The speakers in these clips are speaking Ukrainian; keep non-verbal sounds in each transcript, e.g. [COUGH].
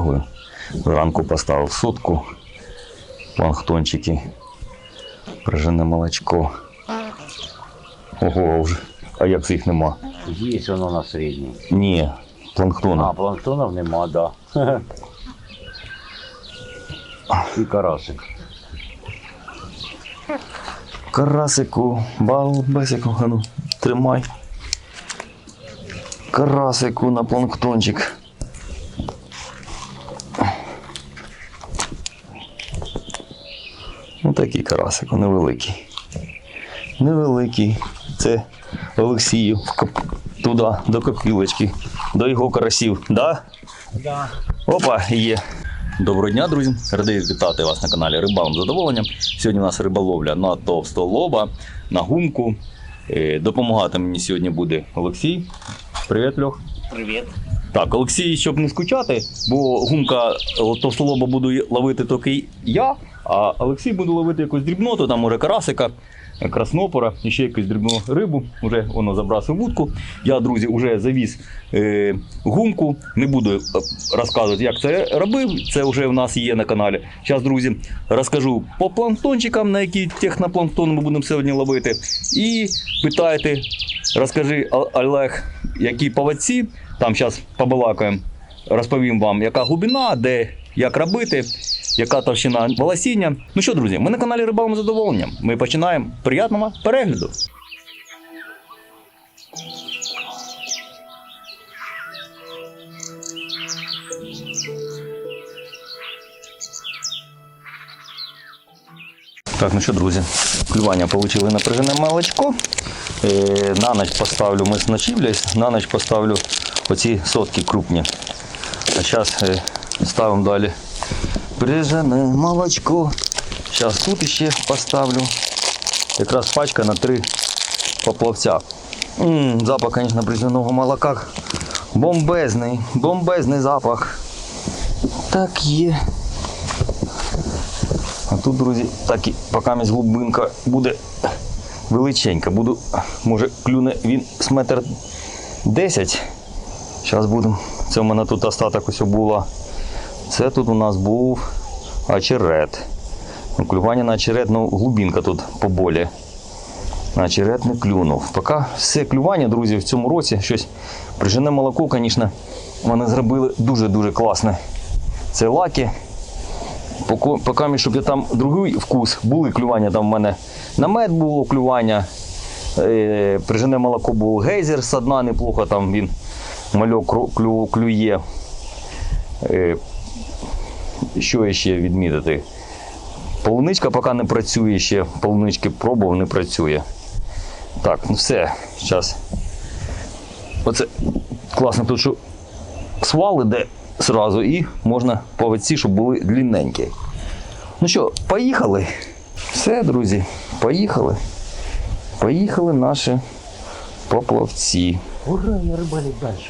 витягую. Зранку поставив сотку, планктончики, прижене молочко. Ого, вже. А як це їх нема? Є воно на середній. Ні, планктона. А, планктонів нема, да. І карасик. Карасику, балбесику, ну, тримай. Карасику на планктончик. Такий карасик, невеликий. Невеликий. Це Олексію туди, до копілочки, до його карасів. Да? Да. Опа, є. Доброго дня, друзі! Радий вітати вас на каналі Рибалом з задоволенням. Сьогодні у нас риболовля на товстолоба, на гумку. Е, Допомагати мені сьогодні буде Олексій. Привіт, Льох. Привіт. Так, Олексій, щоб не скучати, бо гумка товстолоба буду ловити тільки я, а Олексій буде ловити якусь дрібноту, там може карасика, краснопора ще якусь дрібну рибу. Уже воно забрасив вудку. Я, друзі, вже завіз е, гумку. Не буду е, розказувати, як це робив. Це вже в нас є на каналі. Зараз, друзі, розкажу по планктончикам, на які технопланктон ми будемо сьогодні ловити. І питайте, розкажи, Олег, які поводці. Там зараз побалакаємо. Розповім вам, яка глибина, де як робити, яка товщина волосіння. Ну що, друзі, ми на каналі Рибалом задоволенням. Ми починаємо приятного перегляду. Так, ну що, друзі, клювання отримали напряжене молочко. Е, на ніч поставлю, ми з на ніч поставлю оці сотки крупні. А зараз е, ставимо далі прижене молочко. Зараз тут ще поставлю. Якраз пачка на три поплавця. М, запах, звісно, приженого молока. Бомбезний, бомбезний запах. Так є. А тут, друзі, так і поки місь глибинка буде величенька. Буду, може, клюне він з метр 10. Зараз будемо. Це в мене тут остаток ось була. Це тут у нас був очерет. Ну, Клювання на очерет, ну глибинка тут поболі. Очерет не клюнув. Поки все клювання, друзі, в цьому році щось прижене молоко, звісно, вони зробили дуже-дуже класне. Це лаки. Поки, щоб я там другий вкус, були клювання там в мене на мед було клювання. Е, прижене молоко був гейзер з дна неплохо, там він мальок клює. Що ще відмітити? Полуничка поки не працює ще, полунички пробував, не працює. Так, ну все, зараз. Оце класно тут, що свал іде зразу і можна повиці, щоб були длинненькі. Ну що, поїхали? Все, друзі, поїхали. Поїхали наші поплавці. Ура, я рибалік далі.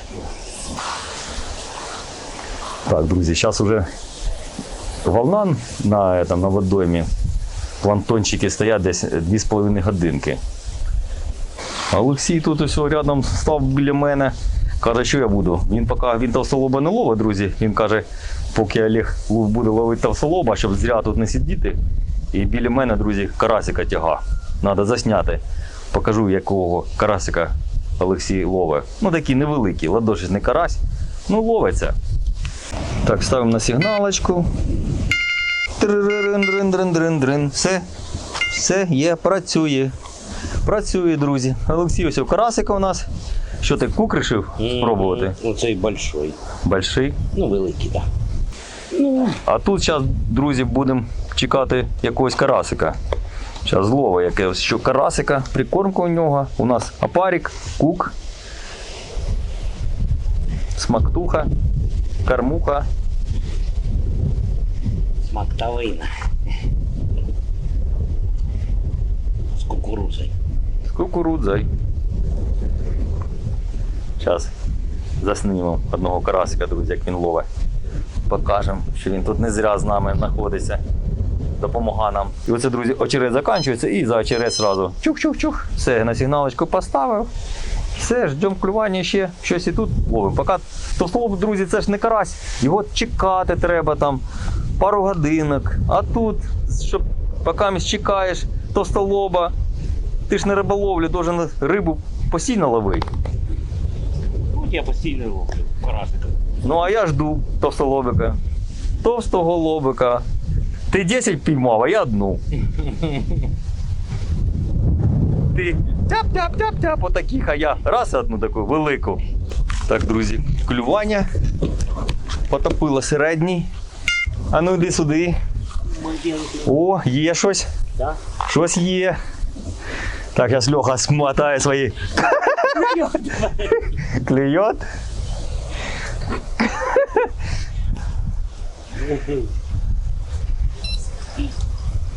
Так, друзі, зараз уже волна на, этом, на водоймі. Планктончики стоять десь 2,5 годинки. Олексій тут ось рядом став біля мене. Каже, що я буду. Він поки він товстолоба не ловить, друзі. Він каже, поки Олег буде ловити товстолоба, щоб зря тут не сидіти. І біля мене, друзі, карасика тяга. Треба засняти. Покажу, якого карасика Олексій ловить. Ну такий невеликий, ладошись не карась. Ну, ловиться. Так, ставимо на сигналочку. Все, все є, працює. Працює, друзі. Олексій, ось карасика у нас. Що ти кук рішив спробувати? Оцей большой. Больший. Ну, великий, так. Ну, А тут зараз, друзі, будемо чекати якогось карасика. Зараз злова якогось що карасика, прикормка у нього. У нас апарік, кук, смактуха, кормуха. смактавина. З кукурузою. з кукурудзою. Зараз заснімемо одного карасика, друзі, як він ловить. Покажемо, що він тут не зря з нами знаходиться. Допомога нам. І оце, друзі, очерет закінчується і за очерет зразу чух-чух-чух. Все, на сигналочку поставив. Все, ждемо клювання ще щось і тут ловимо. Поки товстолоб, друзі, це ж не карась. Його чекати треба там пару годинок. А тут, щоб поки чекаєш товстолоба, ти ж на риболовлю должен рибу постійно ловити. Ну, я постійно ловлю карасика. Ну а я жду товстолобика. Товстого лобика. Ти 10 піймав, а я одну. Ти тяп-тяп-тяп-тяп, отаких, а я раз одну таку велику. Так, друзі, клювання. Потопило середній. А ну йди сюди. О, є щось. Да? Щось є. Так, зараз Льоха смотає свої. Клюет?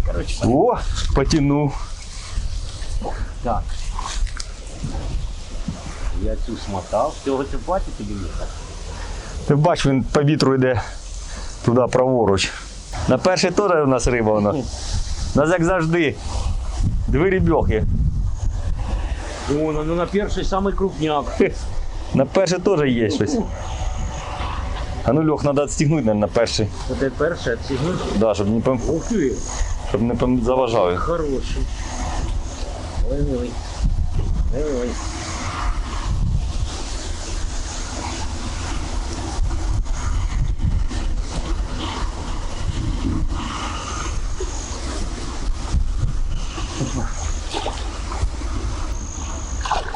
Короче, О, потянув. так. Я цю смотав. Ти його це бачиш тобі ні? Ти бач, він по вітру йде туди праворуч. На перший теж у нас риба вона. У нас як завжди. Дві рібьохи. О, ну, ну на перший самий крупняк. [LAUGHS] На перший теж є щось. А ну Льох, треба відстігнути, наверное, на перший. Оце перше, отсігнути. Да, щоб не, пом... Ух ти, щоб не пом... заважав. хороший. Ой-ой. Ой-ой.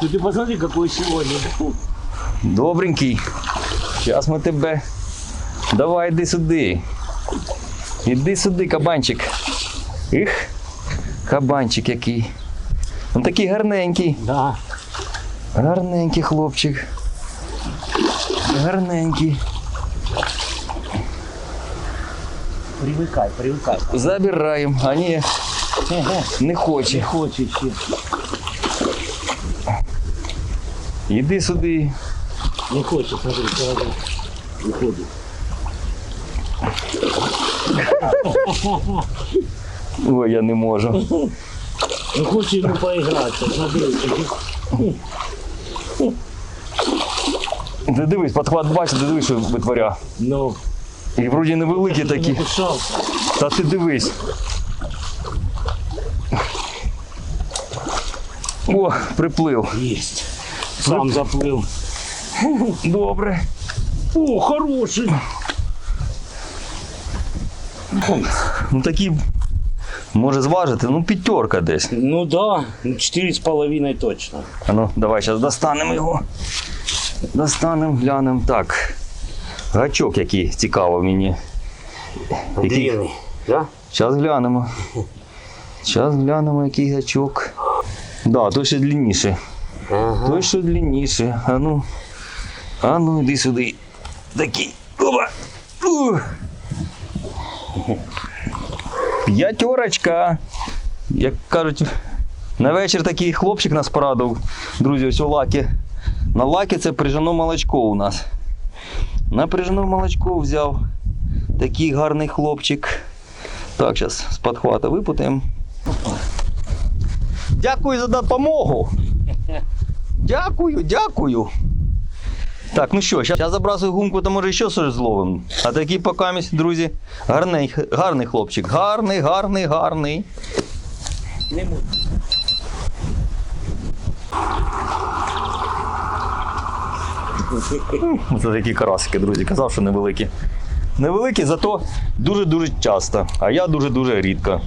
Ну ты посмотри, какой сегодня. Добренький. Зараз ми тебе. Давай, іди сюди. Іди сюди, кабанчик. Іх, кабанчик який. Він такий гарненький. Да. Гарненький хлопчик. Гарненький. Привыкай, привыкай. Забираємо. А ні, не хоче. Хочешь ще. Іди сюди. Не хочет, смотри, сразу выходит. Ой, я не можу. Ну хочет ему поиграться, смотри. Ти дивись, подхват бачиш, ти дивись, що витворя. Ну, І вроді невеликі не такі. кусался. Та ти дивись. О, приплив. Есть. Сам заплыл. Добре. [LAUGHS] О, хороший. Ну такі може зважити, ну п'ятерка десь. Ну да, ну, четыре с половиной точно. А ну, давай зараз достанемо його. Достанемо, глянемо. Так. Гачок який цікаво мені. Який? Длинный. Да? Зараз глянемо. Зараз глянемо, який гачок. Да, той ще длинніше. Ага. Той що длинніше. А ну. А ну, іди сюди. Такий. Опа. П'ятерочка. Як кажуть, на вечір такий хлопчик нас порадив. Друзі, ось у лакі. На лакі це прижено молочко у нас. На прижено молочко взяв. Такий гарний хлопчик. Так, зараз з подхвата випутаємо. Дякую за допомогу. Дякую, дякую. Так, ну що, зараз забрасую гумку, то може ще щось зловимо. А такий покамість, друзі, гарний, гарний хлопчик. Гарний, гарний, гарний. Не буду. Це такі карасики, друзі. Казав, що невеликі. Невеликі, зато дуже-дуже часто. А я дуже-дуже рідко.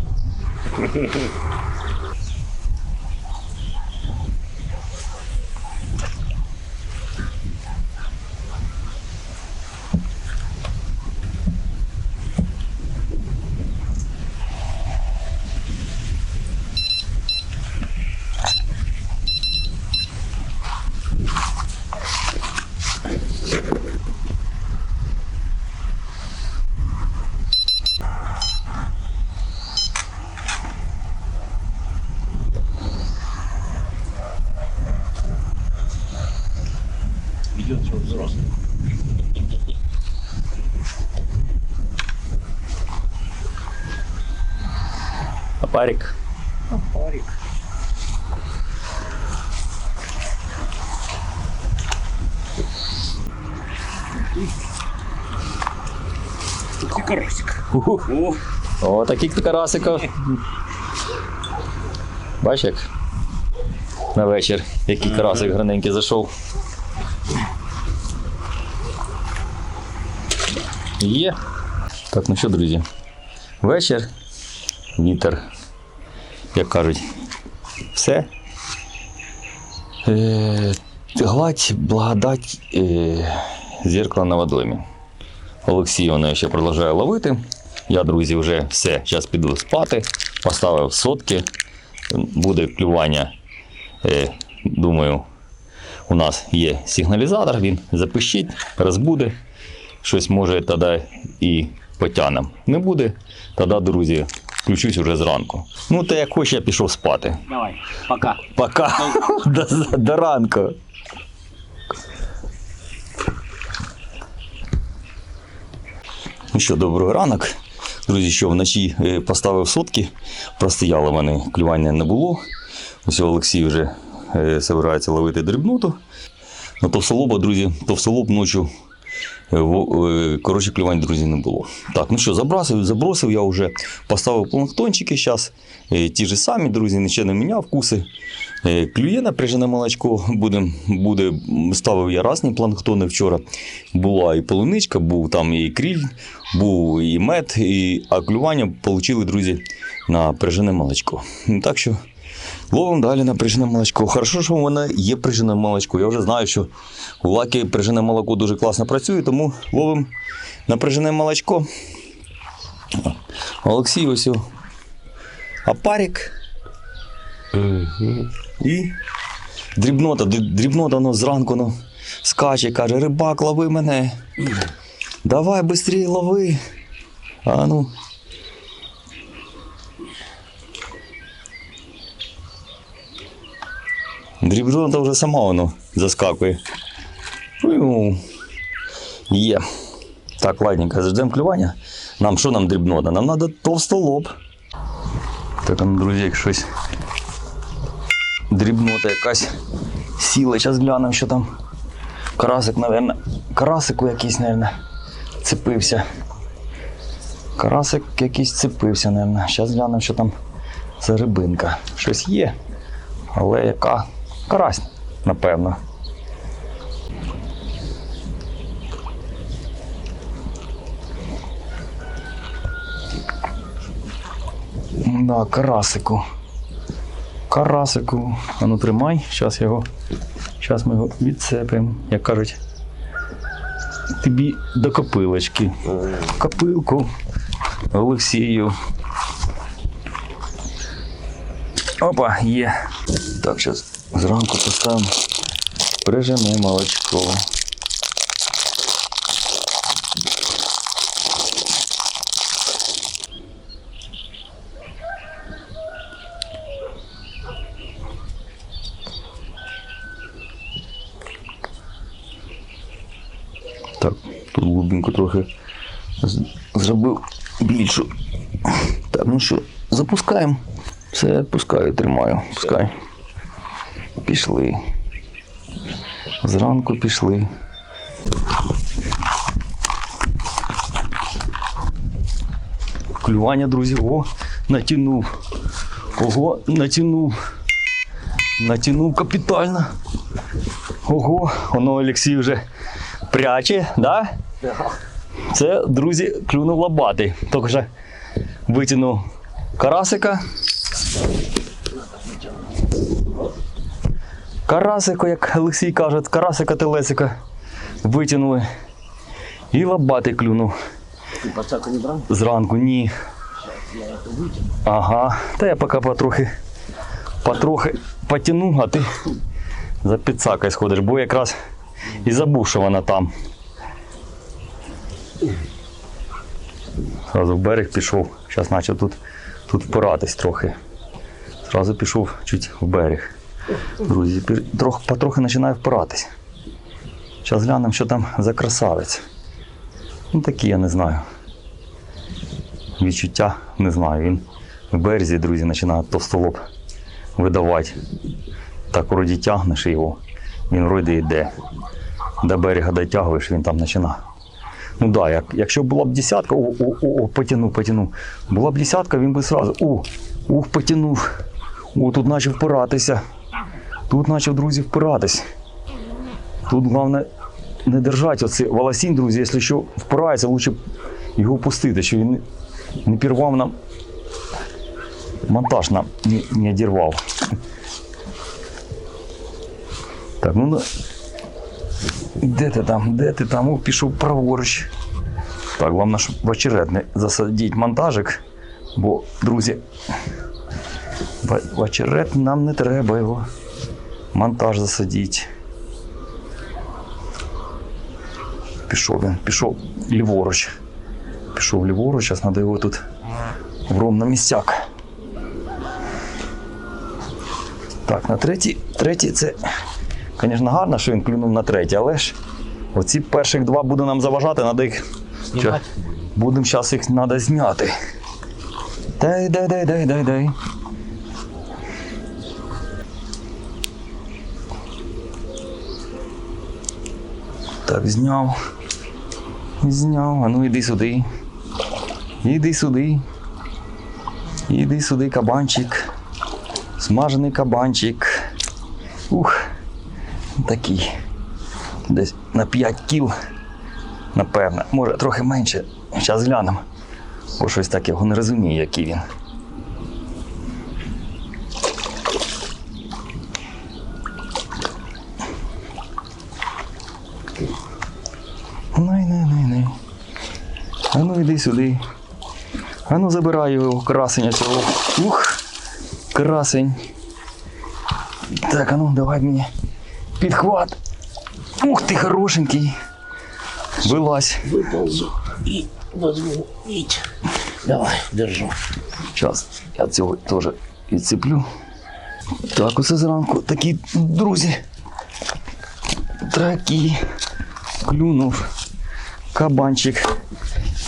Опарик. Опарик. Ух карасик. Ух. О. О, таких то карасиків. Бачиш як? На вечір, який карасик граненький зайшов. Є. Так, ну що, друзі? Вечір, вітер як кажуть, все. Е, гладь, благодать е, зеркало на водоймі. Олексій вона ще продовжує ловити. Я, друзі, вже все, зараз піду спати. Поставив сотки. Буде клювання. Е, думаю, у нас є сигналізатор, він запищить, розбуде. Щось може тоді і потягнемо. Не буде, тоді, друзі, включусь уже зранку. Ну, та як хоч, я пішов спати. давай, пока. Пока. до, до ранку. Ну що, доброго ранок. Друзі, що вночі е, поставив сотки, простояли вони, клювання не було. Ось Олексій вже е, збирається ловити дрібноту. Ну, товстолоба, друзі, товстолоб ночі. Е, е, Коротше, клювань, друзі, не було. Так, ну що, забросив, забросив, я вже поставив планктончики зараз. Ті ж самі, друзі, нічого не міняв вкуси. Е, Клює напряжене молочко, буде, буде, ставив я разні планктони вчора. Була і полуничка, був там і кріль, був і мед, і, а клювання отримали, друзі, на прижене молочко. Так що ловимо далі на прижене молочко. Хорошо, що в мене є прижене молочко. Я вже знаю, що у лаки прижене молоко дуже класно працює, тому ловимо на прижене молочко. Олексій ось. о. Апарик. І дрібнота, дрібнота ну, зранку ну, скаче, каже, рибак, лови мене. Давай швидше лови. А ну. Дрібнота вже сама воно заскакує. Ну, Є. Так, ладненько, заждемо клювання. Нам що нам дрібнота? Нам треба товстолоб. Так, ну, друзі, як щось дрібнота якась сіла. Зараз глянемо, що там. Карасик, напевно. Карасику якийсь, напевно, цепився. Карасик якийсь цепився, напевно. Зараз глянемо, що там за рибинка. Щось є. Але яка? Карась, напевно. Да, карасику. Карасику. А ну тримай, зараз його. Зараз ми його відцепимо. Як кажуть, тобі до копилочки. Копилку Олексію. Опа, є. Так, зараз зранку поставимо прижене молочко. Так, тут глибинку трохи зробив більшу. Так, ну що, запускаємо. Все, пускаю, тримаю. Пускай. Пішли. Зранку пішли. Клювання, друзі, о, натягнув. Ого, натягнув. Натягнув капітально. Ого, воно Олексій вже пряче, да? Це, друзі, клюнув лобатий. Тільки що витягнув карасика Карасику, як Олексій каже, карасика телесика витягнули. І лобатий клюнув. Ты подсаку не брал? Зранку ні. Я это вытяну. Ага. Та я поки потрохи, потрохи потягну, а ти за підсакою сходиш, бо якраз і забув, що вона там. Зразу в берег пішов. Зараз почав тут, тут впиратись трохи. Зразу пішов чуть в берег. Друзі, трох, потрохи починає впиратись. Зараз глянемо, що там за красавець. Ну такі я не знаю відчуття, не знаю. Він в березі, друзі, починає товстолоб видавати. Так вроді тягнеш його, він вроді йде. До берега дотягуєш, він там починає Ну да, як, якщо була б десятка, о, о, о, потягнув, потягнув. Була б десятка, він би сразу. О, ух, потягнув. О, тут почав впиратися. Тут почав, друзі, впиратись. Тут головне не держати оце волосінь, друзі, якщо що впирається, лучше його пустити, щоб він не, пірвав нам. Монтаж нам не, не одірвав. Так, ну де ти там? Де ти там? О, пішов праворуч. Так, головне, щоб в очерет не засадити монтажик, бо, друзі, в очерет нам не треба його. Монтаж засадити. Пішов він, пішов ліворуч. Пішов ліворуч, зараз треба його тут в ром на місцяк. Так, на третій, третій це, звісно, гарно, що він клюнув на третій, але ж оці перших два буде нам заважати, треба їх. Будемо зараз їх треба зняти. Дай, дай, дай, дай, дай, дай. Так, зняв. Зняв. А ну іди сюди. Іди сюди. Іди сюди, кабанчик. Смажений кабанчик. Ух. Такий. Десь на 5 кіл. Напевно. Може трохи менше. Зараз глянемо. Бо щось так його не розумію, який він. Ну йди сюди. А ну забирай його красення цього. Ух, красень. Так, а ну давай мені підхват. Ух ти хорошенький. Вилазь. Выползу и возьму нить. Давай, держу. Зараз я цього теж відцеплю. Так, оце зранку такі друзі. Такі. Клюнув. Кабанчик.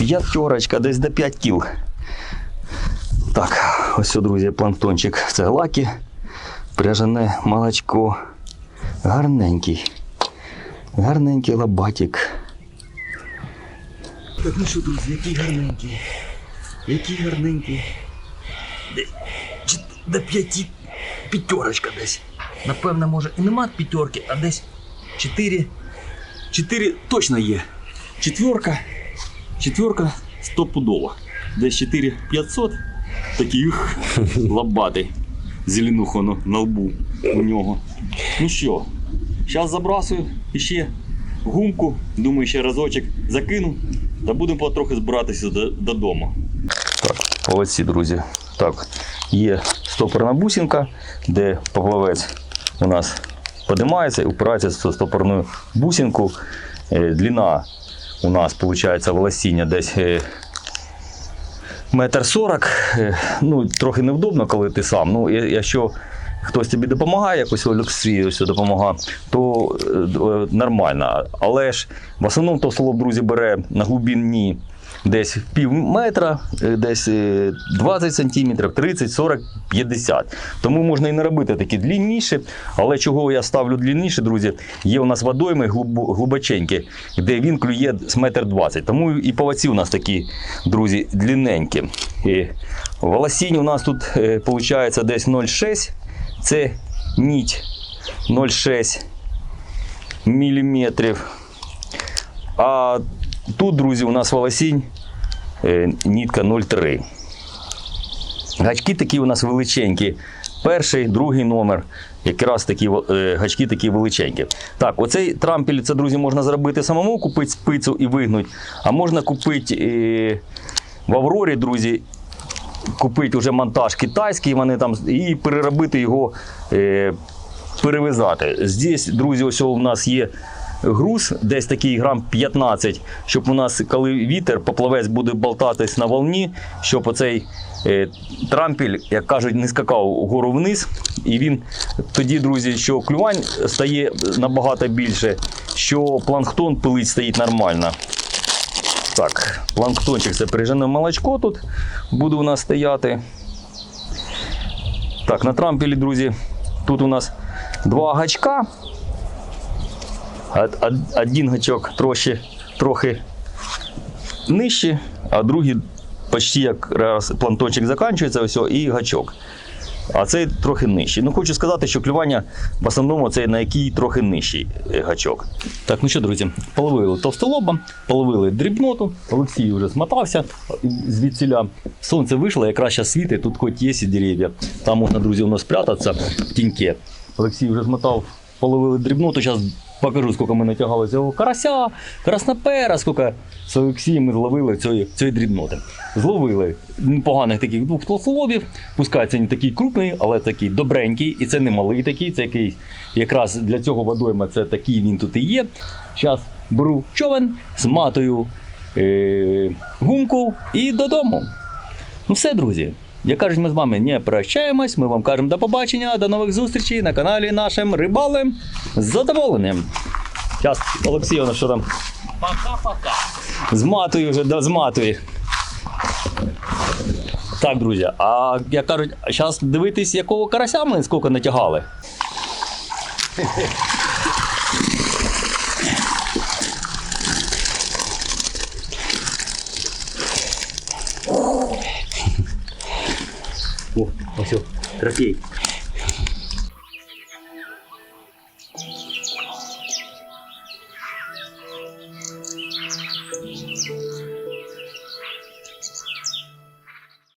П'ятерочка, десь до 5 кіл. Так, ось, друзі, планктончик. Це глаки. Пряжене молочко. Гарненький. Гарненький лабатик. Так, ну що, друзі, який гарненький. Який гарненький. До п'яті п'ятерочка десь. Напевно, може і нема п'ятерки, а десь чотири. Чотири точно є. Четверка. Четверка стопудова. Десь 4500. Такий [LAUGHS] лобатий. Зеленуха на, на лбу у нього. Ну що, зараз забрасую іще гумку. Думаю, ще разочок закину. Та будемо потрохи збиратися додому. Так, молодці, друзі. Так, є стопорна бусинка, де поплавець у нас подимається і упирається в стопорну бусинку. Е, Длина у нас виходить волосіння десь е, метр сорок. Е, Ну, трохи невдобно, коли ти сам. Ну, якщо хтось тобі допомагає, якось Олексій ось допомагає, то е, нормально. Але ж в основному то село, друзі, бере на глибині десь пів метра, е, десь е, 20 сантиметрів, 30, 40, 50. Тому можна і не робити такі длинніші. Але чого я ставлю длинніше, друзі, є у нас водойми глибо- глибоченькі, де він клює з метр 20. Тому і поваці у нас такі, друзі, длинненькі. І волосінь у нас тут виходить десь 0,6. Це ніть 0,6 міліметрів. А тут, друзі, у нас волосінь е, нітка 0,3. Гачки такі у нас величенькі. Перший, другий номер. Якраз такі е, гачки такі величенькі. Так, оцей трампель, це, друзі, можна зробити самому, купити спицю і вигнути. А можна купити е, в Аврорі, друзі, купити вже монтаж китайський, вони там і переробити його, перевязати. Здесь, друзі, ось у нас є груз, десь такий грам 15, щоб у нас, коли вітер, поплавець буде болтатись на волні, щоб оцей е, трампель, як кажуть, не скакав вгору вниз. І він тоді, друзі, що клювань стає набагато більше, що планктон пилить стоїть нормально. Так, планктончик це пережене молочко тут буде у нас стояти. Так, на трампелі, друзі, тут у нас два гачка. Од- од- Один гачок трохи, трохи нижчі, а другі почти як раз планточок закінчується, ось, і гачок. А цей трохи нижчий. Ну, хочу сказати, що клювання в основному це на який трохи нижчий е, гачок. Так, ну що, друзі, половили товстолоба, половили дрібноту. Олексій вже смотався звідсіля. Сонце вийшло, якраз зараз світить, тут хоч є і дерев'я. Там можна, друзі, воно спрятатися в тіньке. Олексій вже смотав, половили дрібноту. Зараз покажу, скільки ми натягали цього карася, краснопера, скільки з Олексієм ми зловили цієї, цієї дрібноти. Зловили непоганих таких двох толстолобів. Пускай це не такий крупний, але такий добренький. І це не малий такий, це який якраз для цього водойма це такий він тут і є. Зараз беру човен, зматую е- гумку і додому. Ну все, друзі. Як кажуть, ми з вами не прощаємось. Ми вам кажемо до побачення, до нових зустрічей на каналі нашим Рибали з задоволенням. Зараз Олексій, що там? Пока-пока. Зматую вже, да, зматую. Так, друзі, а як кажуть, зараз дивитись, якого карася ми скільки натягали. О, ось, о, трофей.